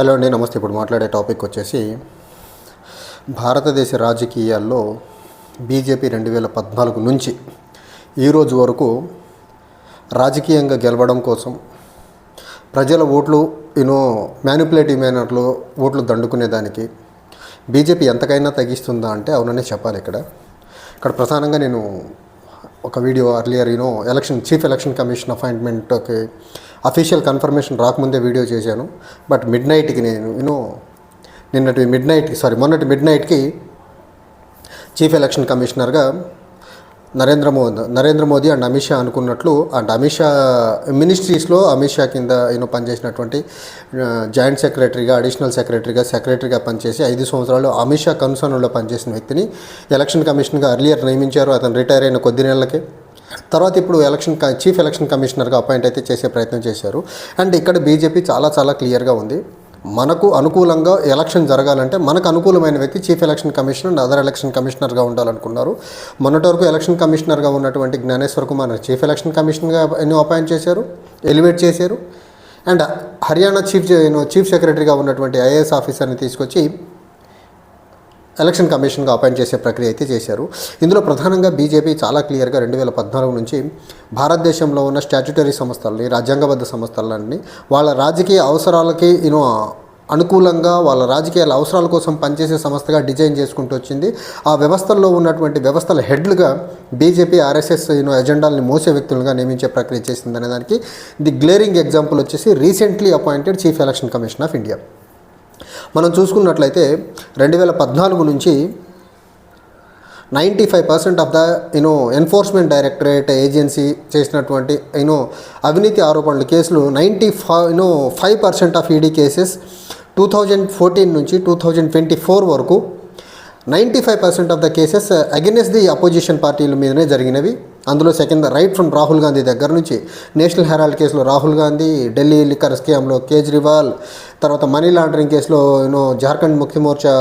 Hello అండి నమస్తే. ఇప్పుడు మాట్లాడే టాపిక్ వచ్చేసి భారతదేశ రాజకీయాల్లో బీజేపీ రెండు వేల పద్నాలుగు నుంచి ఈరోజు వరకు రాజకీయంగా గెలవడం కోసం ప్రజల ఓట్లు యూనో మ్యానిపులేటివ్ మేనర్లో ఓట్లు దండుకునేదానికి బీజేపీ ఎంతకైనా తగ్గిస్తుందా అంటే అవుననే చెప్పాలి ఇక్కడ. ఇక్కడ ప్రధానంగా నేను ఒక video earlier you know election chief election commission అపాయింట్మెంట్కి official confirmation రాకముందే వీడియో చేశాను. బట్ మిడ్ నైట్కి నేను యూనో నిన్నటి మిడ్ నైట్కి సారీ మొన్నటి మిడ్ నైట్కి చీఫ్ ఎలక్షన్ కమిషనర్గా నరేంద్ర మోదీ నరేంద్ర మోదీ అండ్ అమిత్ షా అనుకున్నట్లు అండ్ అమిత్ షా మినిస్ట్రీస్లో అమిత్ షా కింద ఈయన పనిచేసినటువంటి జాయింట్ సెక్రటరీగా అడిషనల్ సెక్రటరీగా సెక్రటరీగా పనిచేసి ఐదు సంవత్సరాలు అమిత్ షా కన్సర్న్లో పనిచేసిన వ్యక్తిని ఎలక్షన్ కమిషన్గా అర్లియర్ నియమించారు. అతను రిటైర్ అయిన కొద్ది నెలలకే. తర్వాత ఇప్పుడు ఎలక్షన్ చీఫ్ ఎలక్షన్ కమిషనర్గా అపాయింట్ అయితే చేసే ప్రయత్నం చేశారు. అండ్ ఇక్కడ బీజేపీ చాలా చాలా క్లియర్గా ఉంది. మనకు అనుకూలంగా ఎలక్షన్ జరగాలంటే మనకు అనుకూలమైన వ్యక్తి chief election commissioner and other election కమిషనర్గా ఉండాలనుకున్నారు. మొన్నటి వరకు ఎలక్షన్ కమిషనర్గా ఉన్నటువంటి జ్ఞానేశ్వర్ కుమార్ చీఫ్ ఎలక్షన్ కమిషనర్గా ఎన్నో అపాయింట్ చేశారు ఎలివేట్ చేశారు. అండ్ హర్యానా చీఫ్ చీఫ్ సెక్రటరీగా ఉన్నటువంటి ఐఏఎస్ ఆఫీసర్ని తీసుకొచ్చి ఎలక్షన్ కమిషన్గా అపాయింట్ చేసే ప్రక్రియ అయితే చేశారు. ఇందులో ప్రధానంగా బీజేపీ చాలా క్లియర్గా రెండు వేల పద్నాలుగు నుంచి భారతదేశంలో ఉన్న స్టాట్యుటరీ సంస్థలని రాజ్యాంగబద్ధ సంస్థలన్నీ వాళ్ళ రాజకీయ అవసరాలకి యూనో అనుకూలంగా వాళ్ళ రాజకీయాల అవసరాల కోసం పనిచేసే సంస్థగా డిజైన్ చేసుకుంటూ వచ్చింది. ఆ వ్యవస్థల్లో ఉన్నటువంటి వ్యవస్థల హెడ్లుగా బీజేపీ ఆర్ఎస్ఎస్ యూనో ఎజెండాల్ని మోసే వ్యక్తులుగా నియమించే ప్రక్రియ చేసిందనే దానికి ది గ్లేరింగ్ ఎగ్జాంపుల్ వచ్చేసి recently appointed chief election commission of India. మనం చూసుకున్నట్లయితే రెండు వేల పద్నాలుగు నుంచి ninety five percent of the you know enforcement directorate agency చేసినటువంటి యూనో అవినీతి ఆరోపణల కేసులు ninety five you know five percent of ED cases two thousand fourteen నుంచి టూ థౌజండ్ ట్వంటీ ఫోర్ వరకు ninety five percent of the cases against the opposition పార్టీల మీదనే జరిగినవి. అందులో second right from Rahul Gandhi దగ్గర నుంచి నేషనల్ హెరాల్డ్ కేసులో Rahul Gandhi Delhi liquor స్కీమ్లో కేజ్రీవాల్ తర్వాత మనీ లాండరింగ్ కేసులో యూనో జార్ఖండ్ ముఖ్యమోర్చా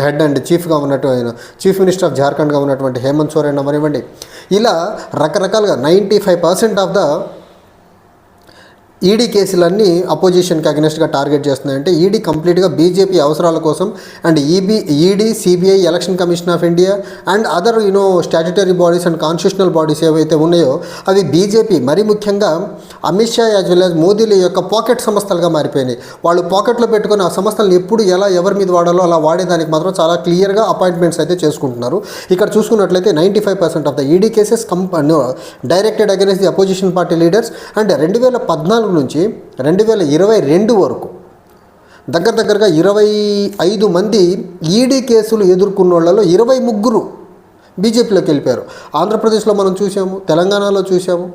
హెడ్ అండ్ చీఫ్గా ఉన్నటువంటి చీఫ్ మినిస్టర్ ఆఫ్ జార్ఖండ్గా ఉన్నటువంటి హేమంత్ సోరెన్ అవనివ్వండి ఇలా రకరకాలుగా ninety five percent of the ED కేసులన్నీ అపోజిషన్కి అగెనిస్ట్గా టార్గెట్ చేస్తున్నాయంటే ఈడీ కంప్లీట్గా బీజేపీ అవసరాల కోసం and EB ED CBI election commission of India and other you know statutory bodies and constitutional bodies ఏవైతే ఉన్నాయో అవి బీజేపీ మరి ముఖ్యంగా Amit Shah as well as మోదీల యొక్క పాకెట్ సంస్థలుగా మారిపోయినాయి. వాళ్ళు పాకెట్లో పెట్టుకుని ఆ సంస్థలను ఎప్పుడు ఎలా ఎవరి మీద వాడాలో అలా వాడేదానికి మాత్రం చాలా క్లియర్గా అపాయింట్మెంట్స్ అయితే చేసుకుంటున్నారు. ఇక్కడ చూసుకున్నట్లయితే ninety five percent of the ED cases కంప directed against the opposition party leaders and రెండు వేల పద్నాలుగు నుంచి రెండు వేల ఇరవై రెండు వరకు. దగ్గర దగ్గరగా ఇరవై ఐదు మంది ఈడీ కేసులు ఎదుర్కొన్న వాళ్ళలో ఇరవై ముగ్గురు బీజేపీలోకి వెళ్ళిపోయారు. ఆంధ్రప్రదేశ్లో మనం చూసాము తెలంగాణలో చూసాము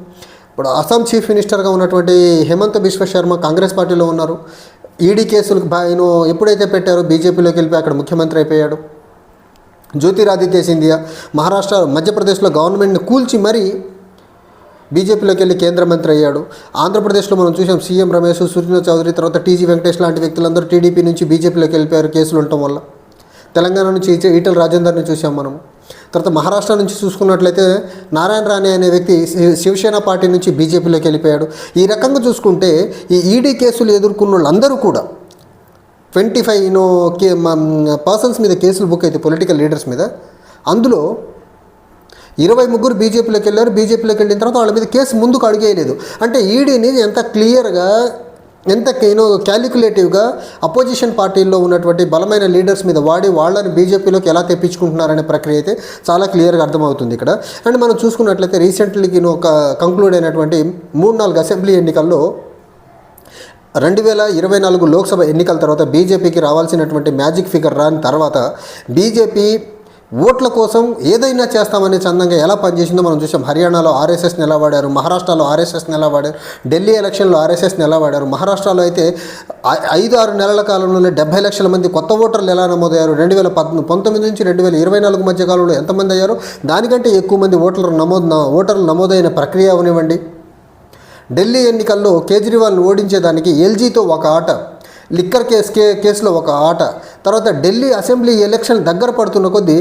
ఇప్పుడు అస్సాం చీఫ్ మినిస్టర్గా ఉన్నటువంటి హేమంత్ బిశ్వ శర్మ కాంగ్రెస్ పార్టీలో ఉన్నారు. ఈడీ కేసులకు ఆయన ఎప్పుడైతే పెట్టారో బీజేపీలోకి వెళ్ళిపోయి అక్కడ ముఖ్యమంత్రి అయిపోయాడు. జ్యోతిరాదిత్య సింధియా మహారాష్ట్ర మధ్యప్రదేశ్లో గవర్నమెంట్ని కూల్చి మరీ బీజేపీలోకి వెళ్ళి కేంద్ర మంత్రి అయ్యాడు. ఆంధ్రప్రదేశ్లో మనం చూసాం సీఎం రమేష్ సూర్య చౌదరి తర్వాత టీజీ వెంకటేష్ లాంటి వ్యక్తులందరూ టీడీపీ నుంచి బీజేపీలోకి వెళ్ళిపోయారు కేసులు ఉండటం వల్ల. తెలంగాణ నుంచి ఈటల రాజేందర్ని చూసాం మనం. తర్వాత మహారాష్ట్ర నుంచి చూసుకున్నట్లయితే నారాయణ రాణే అనే వ్యక్తి శి- శివసేన పార్టీ నుంచి బీజేపీలోకి వెళ్ళిపోయాడు. ఈ రకంగా చూసుకుంటే ఈ ఈడీ కేసులు ఎదుర్కొన్న వాళ్ళందరూ కూడా twenty five you know K persons మీద కేసులు బుక్ అయితే పొలిటికల్ లీడర్స్ మీద. అందులో ఇరవై ముగ్గురు బీజేపీలోకి వెళ్ళారు. బీజేపీలోకి వెళ్ళిన తర్వాత వాళ్ళ మీద కేసు ముందుకు అడిగేయలేదు అంటే ఈడీని ఎంత క్లియర్గా ఎంత యూనో క్యాలిక్యులేటివ్గా అపోజిషన్ పార్టీల్లో ఉన్నటువంటి బలమైన లీడర్స్ మీద వాడి వాళ్ళని బీజేపీలోకి ఎలా తెప్పించుకుంటున్నారనే ప్రక్రియ అయితే చాలా క్లియర్గా అర్థమవుతుంది ఇక్కడ. అండ్ మనం చూసుకున్నట్లయితే రీసెంట్లీ ఒక కంక్లూడ్ అయినటువంటి మూడు నాలుగు అసెంబ్లీ ఎన్నికల్లో రెండు వేల ఇరవై నాలుగు లోక్సభ ఎన్నికల తర్వాత బీజేపీకి రావాల్సినటువంటి మ్యాజిక్ ఫిగర్ రాని తర్వాత బీజేపీ ఓట్ల కోసం ఏదైనా చేస్తామనే చందంగా ఎలా పనిచేసిందో మనం చూసాం. హర్యానాలో ఆర్ఎస్ఎస్ నిలబడారు మహారాష్ట్రలో ఆర్ఎస్ఎస్ నిలబడారు ఢిల్లీ ఎలక్షన్లో ఆర్ఎస్ఎస్ నిలబడారు. మహారాష్ట్రలో అయితే ఐదు ఆరు నెలల కాలంలోనే డెబ్బై లక్షల మంది కొత్త ఓటర్లు ఎలా నమోదయ్యారు? రెండు వేల పంతొమ్మిది నుంచి రెండు వేల ఇరవై నాలుగు మధ్య కాలంలో ఎంతమంది అయ్యారు? దానికంటే ఎక్కువ మంది ఓటర్లు నమోదు ఓటర్లు నమోదైన ప్రక్రియ అవనివ్వండి. ఢిల్లీ ఎన్నికల్లో కేజ్రీవాల్ను ఓడించేదానికి ఎల్జీతో ఒక ఆట. లిక్కర్ కేస్ కే కేసులో ఒక ఆట. తర్వాత ఢిల్లీ అసెంబ్లీ ఎలక్షన్ దగ్గర పడుతున్న కొద్దీ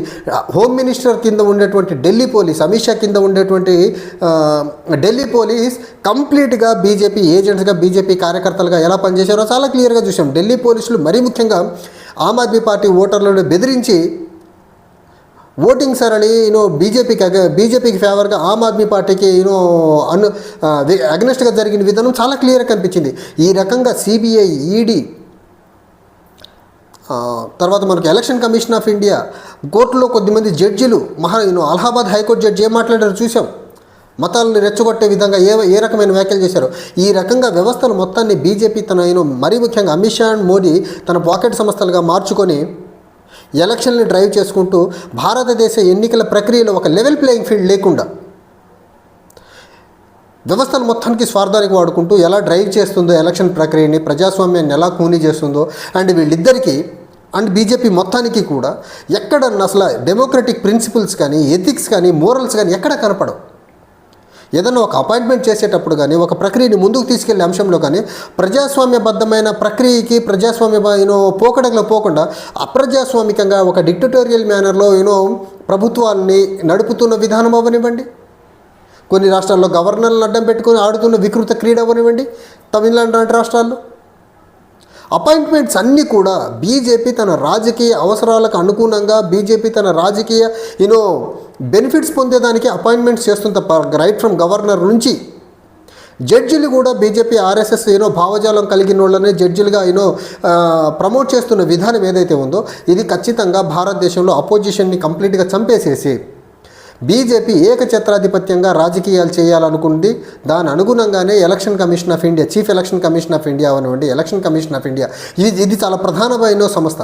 హోమ్ మినిస్టర్ కింద ఉండేటువంటి ఢిల్లీ పోలీస్ అమిత్ షా కింద ఉండేటువంటి ఢిల్లీ పోలీస్ కంప్లీట్గా బీజేపీ ఏజెంట్స్గా బీజేపీ కార్యకర్తలుగా ఎలా పనిచేశారో చాలా క్లియర్గా చూసాం ఢిల్లీ పోలీసులు మరీ ముఖ్యంగా ఆమ్ ఆద్మీ పార్టీ ఓటర్లను బెదిరించి ఓటింగ్ సరళి యూనో బీజేపీకి బీజేపీకి ఫేవర్గా ఆమ్ ఆద్మీ పార్టీకి యూనో అను అగ్నెస్ట్గా జరిగిన విధానం చాలా క్లియర్గా కనిపించింది. ఈ రకంగా సిబిఐ ఈడీ తర్వాత మనకు ఎలక్షన్ కమిషన్ ఆఫ్ ఇండియా కోర్టులో కొద్దిమంది జడ్జిలు మహా అలహాబాద్ హైకోర్టు జడ్జి ఏం మాట్లాడారు చూసాం. మతాలను రెచ్చగొట్టే విధంగా ఏ ఏ రకమైన వ్యాఖ్యలు చేశారు. ఈ రకంగా వ్యవస్థలు మొత్తాన్ని బీజేపీ తన యూనో మరీ ముఖ్యంగా అమిత్ షా అండ్ మోడీ తన పాకెట్ సంస్థలుగా మార్చుకొని ఎలక్షన్ని డ్రైవ్ చేసుకుంటూ భారతదేశ ఎన్నికల ప్రక్రియలో ఒక లెవెల్ ప్లేయింగ్ ఫీల్డ్ లేకుండా వ్యవస్థను మొత్తానికి స్వార్థానికి వాడుకుంటూ ఎలా డ్రైవ్ చేస్తుందో ఎలక్షన్ ప్రక్రియని ప్రజాస్వామ్యాన్ని ఎలా కూనీ చేస్తుందో అండ్ వీళ్ళిద్దరికీ అండ్ బీజేపీ మొత్తానికి కూడా ఎక్కడ అసలు డెమోక్రటిక్ ప్రిన్సిపల్స్ కానీ ఎథిక్స్ కానీ మోరల్స్ కానీ ఎక్కడ కనపడవు. ఏదైనా ఒక అపాయింట్మెంట్ చేసేటప్పుడు కానీ ఒక ప్రక్రియని ముందుకు తీసుకెళ్ళే అంశంలో కానీ ప్రజాస్వామ్యబద్ధమైన ప్రక్రియకి ప్రజాస్వామ్య యూనో పోకడలో పోకుండా అప్రజాస్వామికంగా ఒక డిక్టటోరియల్ మేనర్లో యూనో ప్రభుత్వాన్ని నడుపుతున్న విధానం అవ్వనివ్వండి కొన్ని రాష్ట్రాల్లో గవర్నర్లను అడ్డం పెట్టుకొని ఆడుతున్న వికృత క్రీడ అవ్వనివ్వండి తమిళనాడు లాంటి రాష్ట్రాల్లో. అపాయింట్మెంట్స్ అన్నీ కూడా బీజేపీ తన రాజకీయ అవసరాలకు అనుగుణంగా బీజేపీ తన రాజకీయ యూనో బెనిఫిట్స్ పొందేదానికి అపాయింట్మెంట్స్ చేస్తుంది తప్ప రైట్ ఫ్రమ్ గవర్నర్ నుంచి జడ్జిలు కూడా బీజేపీ ఆర్ఎస్ఎస్ ఏనో భావజాలం కలిగిన వాళ్ళనే జడ్జిలుగా ఏనో ప్రమోట్ చేస్తున్న విధానం ఏదైతే ఉందో ఇది ఖచ్చితంగా భారతదేశంలో అపోజిషన్ని కంప్లీట్గా చంపేసేసి బీజేపీ ఏకఛత్రాధిపత్యంగా రాజకీయాలు చేయాలనుకుంది. దాని అనుగుణంగానే election commission of India chief election commission of India అవనివ్వండి. Election commission of India. ఇది ఇది చాలా ప్రధానమైన సంస్థ.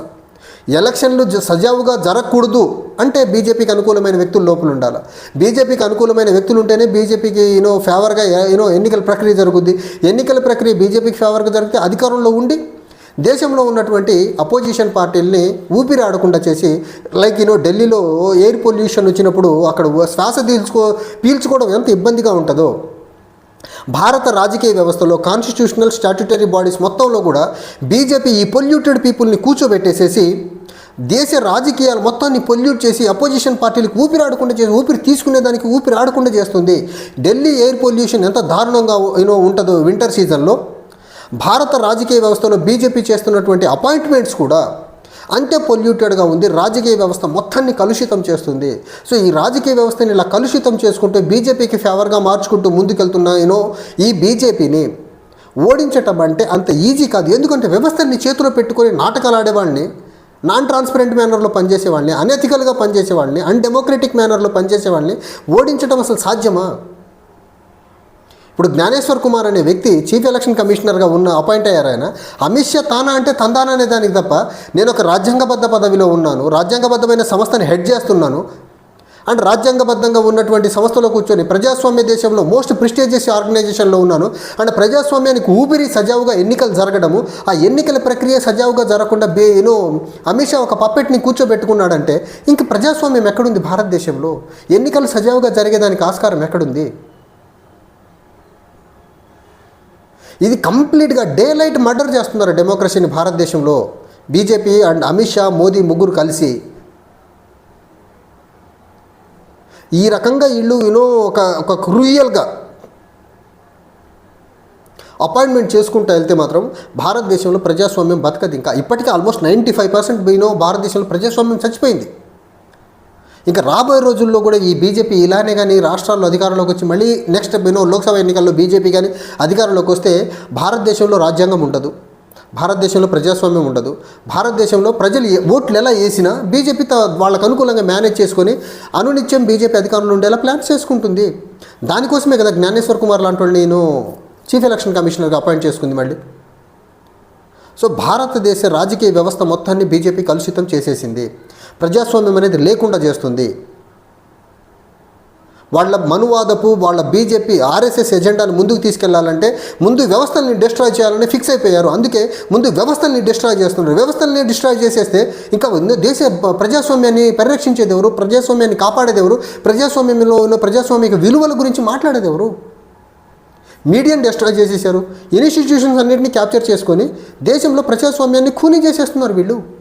ఎలక్షన్లు జ- సజావుగా జరగకూడదు అంటే బీజేపీకి అనుకూలమైన వ్యక్తులు లోపల ఉండాలి? బీజేపీకి అనుకూలమైన వ్యక్తులు ఉంటేనే బీజేపీకి యూనో ఫేవర్గా యూనో ఎన్నికల ప్రక్రియ జరుగుద్ది. ఎన్నికల ప్రక్రియ బీజేపీకి ఫేవర్గా జరిగితే అధికారంలో ఉండి దేశంలో ఉన్నటువంటి అపోజిషన్ పార్టీల్ని ఊపిరి ఆడకుండా చేసి లైక్ యూనో ఢిల్లీలో ఎయిర్ పొల్యూషన్ వచ్చినప్పుడు అక్కడ శ్వాస తీల్చుకో పీల్చుకోవడం ఎంత ఇబ్బందిగా ఉంటుందో. భారత రాజకీయ వ్యవస్థలో కాన్స్టిట్యూషనల్ స్టాట్యుటరీ బాడీస్ మొత్తంలో కూడా బీజేపీ ఈ పొల్యూటెడ్ పీపుల్ని కూర్చోబెట్టేసేసి దేశ రాజకీయాలు మొత్తాన్ని పొల్యూట్ చేసి అపోజిషన్ పార్టీలకు ఊపిరి ఆడకుండా చేసి ఊపిరి తీసుకునేదానికి ఊపిరి ఆడకుండా చేస్తుంది. ఢిల్లీ ఎయిర్ పొల్యూషన్ ఎంత దారుణంగా యూనో ఉంటుందో వింటర్ సీజన్లో భారత రాజకీయ వ్యవస్థలో బీజేపీ చేస్తున్నటువంటి అపాయింట్మెంట్స్ కూడా అంతే పొల్యూటెడ్గా ఉంది రాజకీయ వ్యవస్థ మొత్తాన్ని కలుషితం చేస్తుంది. సో ఈ రాజకీయ వ్యవస్థని ఇలా కలుషితం చేసుకుంటూ బీజేపీకి ఫేవర్గా మార్చుకుంటూ ముందుకెళ్తున్నాయనో ఈ బీజేపీని ఓడించటం అంటే అంత ఈజీ కాదు. ఎందుకంటే వ్యవస్థని చేతిలో పెట్టుకొని నాటకాలు ఆడేవాళ్ళని నాన్ ట్రాన్స్పరెంట్ మేనర్లో పనిచేసేవాళ్ళని అనెథికల్గా పనిచేసేవాళ్ళని అన్డెమోక్రటిక్ మేనర్లో పనిచేసేవాళ్ళని ఓడించడం అసలు సాధ్యమా? ఇప్పుడు జ్ఞానేశ్వర్ కుమార్ అనే వ్యక్తి చీఫ్ ఎలక్షన్ కమిషనర్గా ఉన్న అపాయింట్ అయ్యారు ఆయన. అమిత్ షా తానా అంటే తందానా అనే దానికి తప్ప నేను ఒక రాజ్యాంగబద్ధ పదవిలో ఉన్నాను. రాజ్యాంగబద్ధమైన సంస్థని హెడ్ చేస్తున్నాను. అండ్ రాజ్యాంగబద్ధంగా ఉన్నటువంటి సంస్థలో కూర్చొని ప్రజాస్వామ్య దేశంలో మోస్ట్ ప్రిస్టేజియస్ ఆర్గనైజేషన్లో ఉన్నాను. అండ్ ప్రజాస్వామ్యానికి ఊపిరి సజావుగా ఎన్నికలు జరగడము ఆ ఎన్నికల ప్రక్రియ సజావుగా జరగకుండా బే ఏనో అమిత్ షా ఒక పప్పెట్ని కూర్చోబెట్టుకున్నాడంటే ఇంక ప్రజాస్వామ్యం ఎక్కడుంది భారతదేశంలో? ఎన్నికలు సజావుగా జరిగేదానికి ఆస్కారం ఎక్కడుంది? ఇది కంప్లీట్గా డే లైట్ మర్డర్ చేస్తున్నారు డెమోక్రసీని భారతదేశంలో. బీజేపీ అండ్ అమిత్ షా మోదీ ముగ్గురు కలిసి. ఈ రకంగా వీళ్ళు యూనో ఒక ఒక క్రూయల్గా. అపాయింట్మెంట్ చేసుకుంటూ వెళ్తే మాత్రం భారతదేశంలో ప్రజాస్వామ్యం బతకదు ఇంకా. ఇప్పటికీ almost ninety five percent you know భారతదేశంలో ప్రజాస్వామ్యం చచ్చిపోయింది. ఇంకా రాబోయే రోజుల్లో కూడా ఈ బీజేపీ ఇలానే కానీ రాష్ట్రాల్లో అధికారంలోకి వచ్చి మళ్ళీ నెక్స్ట్ యూనో లోక్సభ ఎన్నికల్లో బీజేపీ కానీ అధికారంలోకి వస్తే భారతదేశంలో రాజ్యాంగం ఉండదు. భారతదేశంలో ప్రజాస్వామ్యం ఉండదు. భారతదేశంలో ప్రజలు ఏ- ఓట్లు ఎలా వేసినా బీజేపీ వాళ్ళకు అనుకూలంగా మేనేజ్ చేసుకొని అనునిత్యం బీజేపీ అధికారంలో ఉండేలా ప్లాన్స్ చేసుకుంటుంది. దానికోసమే కదా జ్ఞానేశ్వర్ కుమార్ లాంటి వాళ్ళు నేను చీఫ్ ఎలక్షన్ కమిషనర్గా అపాయింట్ చేసుకుంది మళ్ళీ. సో భారతదేశ రాజకీయ వ్యవస్థ మొత్తాన్ని బీజేపీ కలుషితం చేసేసింది. ప్రజాస్వామ్యం అనేది లేకుండా చేస్తుంది. వాళ్ళ మనువాదపు వాళ్ళ బీజేపీ ఆర్ఎస్ఎస్ ఎజెండాను ముందుకు తీసుకెళ్ళాలంటే ముందు వ్యవస్థల్ని డిస్ట్రాయ్ చేయాలని ఫిక్స్ అయిపోయారు. అందుకే ముందు వ్యవస్థల్ని డిస్ట్రాయ్ చేస్తున్నారు. వ్యవస్థల్ని డిస్ట్రాయ్ చేసేస్తే ఇంకా దేశ ప్రజాస్వామ్యాన్ని పరిరక్షించేది ఎవరు? ప్రజాస్వామ్యాన్ని కాపాడేది ఎవరు? ప్రజాస్వామ్యంలో ఉన్న ప్రజాస్వామిక విలువల గురించి మాట్లాడేది ఎవరు? మీడియాని డిస్ట్రాయ్ చేసేసారు ఇన్స్టిట్యూషన్స్ అన్నింటినీ క్యాప్చర్ చేసుకొని దేశంలో ప్రజాస్వామ్యాన్ని ఖూనీ చేసేస్తున్నారు వీళ్ళు.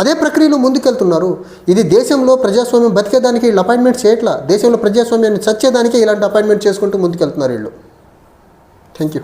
అదే ప్రక్రియలో ముందుకెళ్తున్నారు. ఇది దేశంలో ప్రజాస్వామ్యం బతికేదానికి వీళ్ళు అపాయింట్మెంట్ చేయట్లా? దేశంలో ప్రజాస్వామ్యాన్ని చచ్చేదానికి ఇలాంటి అపాయింట్మెంట్ చేసుకుంటూ ముందుకెళ్తున్నారు వీళ్ళు. Thank you